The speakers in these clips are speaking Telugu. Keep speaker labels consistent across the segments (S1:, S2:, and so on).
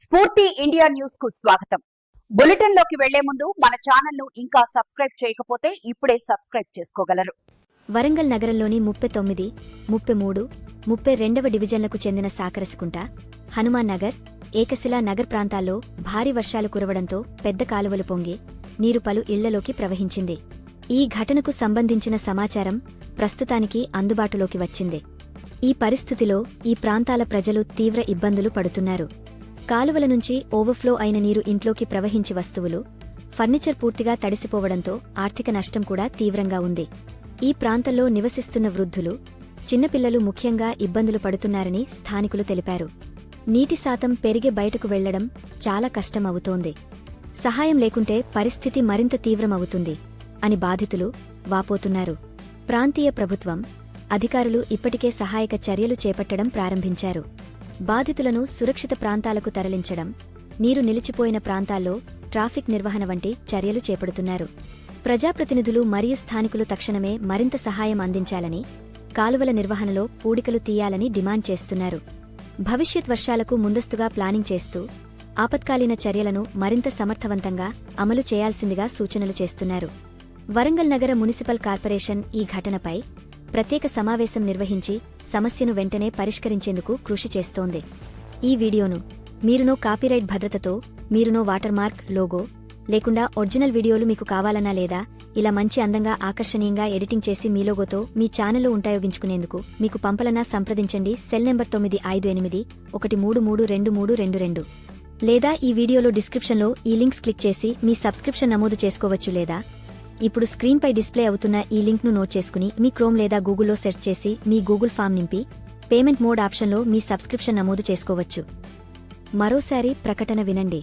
S1: స్ఫూర్తి ఇండియా న్యూస్కు స్వాగతం. బులెటిన్లోకి వెళ్ళే ముందు మన ఛానల్ను ఇంకా సబ్స్క్రైబ్ చేయకపోతే ఇప్పుడే సబ్స్క్రైబ్ చేసుకోగలరు.
S2: వరంగల్ నగరంలోని ముప్పై తొమ్మిది ముప్పై మూడు ముప్పై రెండవ డివిజన్లకు చెందిన సాకరసుకుంట హనుమాన్ నగర్ ఏకశిలా నగర్ ప్రాంతాల్లో భారీ వర్షాలు కురవడంతో పెద్ద కాలువలు పొంగి నీరు పలు ఇళ్ళలోకి ప్రవహించింది. ఈ ఘటనకు సంబంధించిన సమాచారం ప్రస్తుతానికి అందుబాటులోకి వచ్చింది. ఈ పరిస్థితిలో ఈ ప్రాంతాల ప్రజలు తీవ్ర ఇబ్బందులు పడుతున్నారు. కాలువల నుంచి ఓవర్ఫ్లో అయిన నీరు ఇంట్లోకి ప్రవహించి వస్తువులు ఫర్నిచర్ పూర్తిగా తడిసిపోవడంతో ఆర్థిక నష్టం కూడా తీవ్రంగా ఉంది. ఈ ప్రాంతంలో నివసిస్తున్న వృద్ధులు చిన్నపిల్లలు ముఖ్యంగా ఇబ్బందులు పడుతున్నారని స్థానికులు తెలిపారు. నీటి శాతం పెరిగి బయటకు వెళ్ళడం చాలా కష్టమవుతోంది. సహాయం లేకుంటే పరిస్థితి మరింత తీవ్రమవుతుంది అని బాధితులు వాపోతున్నారు. ప్రాంతీయ ప్రభుత్వం అధికారులు ఇప్పటికే సహాయక చర్యలు చేపట్టడం ప్రారంభించారు. బాధితులను సురక్షిత ప్రాంతాలకు తరలించడం నీరు నిలిచిపోయిన ప్రాంతాల్లో ట్రాఫిక్ నిర్వహణ వంటి చర్యలు చేపడుతున్నారు. ప్రజాప్రతినిధులు మరియు స్థానికులు తక్షణమే మరింత సహాయం అందించాలని కాలువల నిర్వహణలో పూడికలు తీయాలని డిమాండ్ చేస్తున్నారు. భవిష్యత్ వర్షాలకు ముందస్తుగా ప్లానింగ్ చేస్తూ ఆపత్కాలీన చర్యలను మరింత సమర్థవంతంగా అమలు చేయాల్సిందిగా సూచనలు చేస్తున్నారు. వరంగల్ నగర మున్సిపల్ కార్పొరేషన్ ఈ ఘటనపై ప్రత్యేక సమావేశం నిర్వహించి సమస్యను వెంటనే పరిష్కరించేందుకు కృషి చేస్తోంది. ఈ వీడియోను మీరునో కాపీరైట్ భద్రతతో మీరునో వాటర్మార్క్ లోగో లేకుండా ఒరిజినల్ వీడియోలు మీకు కావాలన్నా లేదా ఇలా మంచి అందంగా ఆకర్షణీయంగా ఎడిటింగ్ చేసి మీ లోగోతో మీ ఛానల్లో ఉంటాయోగించుకునేందుకు మీకు పంపలనా సంప్రదించండి. సెల్ నెంబర్ తొమ్మిది ఐదు ఎనిమిది ఒకటి మూడు మూడు రెండు మూడు రెండు రెండు. లేదా ఈ వీడియోలో డిస్క్రిప్షన్లో ఈ లింక్స్ క్లిక్ చేసి మీ సబ్స్క్రిప్షన్ నమోదు చేసుకోవచ్చు లేదా ఇప్పుడు స్క్రీన్పై డిస్ప్లే అవుతున్న ఈ లింక్ను నోట్ చేసుకుని మీ క్రోమ్ లేదా గూగుల్లో సెర్చ్ చేసి మీ గూగుల్ ఫామ్ నింపి పేమెంట్ మోడ్ ఆప్షన్లో మీ సబ్స్క్రిప్షన్ నమోదు చేసుకోవచ్చు. మరోసారి ప్రకటన వినండి.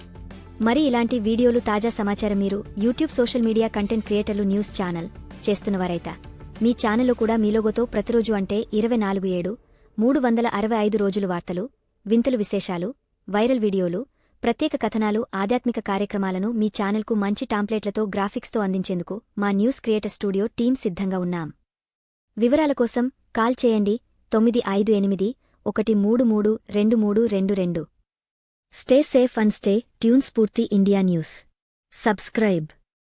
S2: మరి ఇలాంటి వీడియోలు తాజా సమాచారం మీరు యూట్యూబ్ సోషల్ మీడియా కంటెంట్ క్రియేటర్లు న్యూస్ ఛానల్ చేస్తున్నవారైతే మీ ఛానల్లో కూడా మీలోగోతో ప్రతిరోజు అంటే ఇరవై నాలుగు ఏడు మూడు వందల అరవై ఐదు రోజులు వార్తలు వింతలు విశేషాలు వైరల్ వీడియోలు ప్రత్యేక కథనాలు ఆధ్యాత్మిక కార్యక్రమాలను మీ ఛానల్కు మంచి టాంప్లెట్లతో గ్రాఫిక్స్తో అందించేందుకు మా న్యూస్ క్రియేటర్ స్టూడియో టీం సిద్ధంగా ఉన్నాం. వివరాల కోసం కాల్ చేయండి తొమ్మిది ఐదు ఎనిమిది ఒకటి మూడు మూడు రెండు మూడు రెండు రెండు. Stay safe and stay tune Spoorthi India news subscribe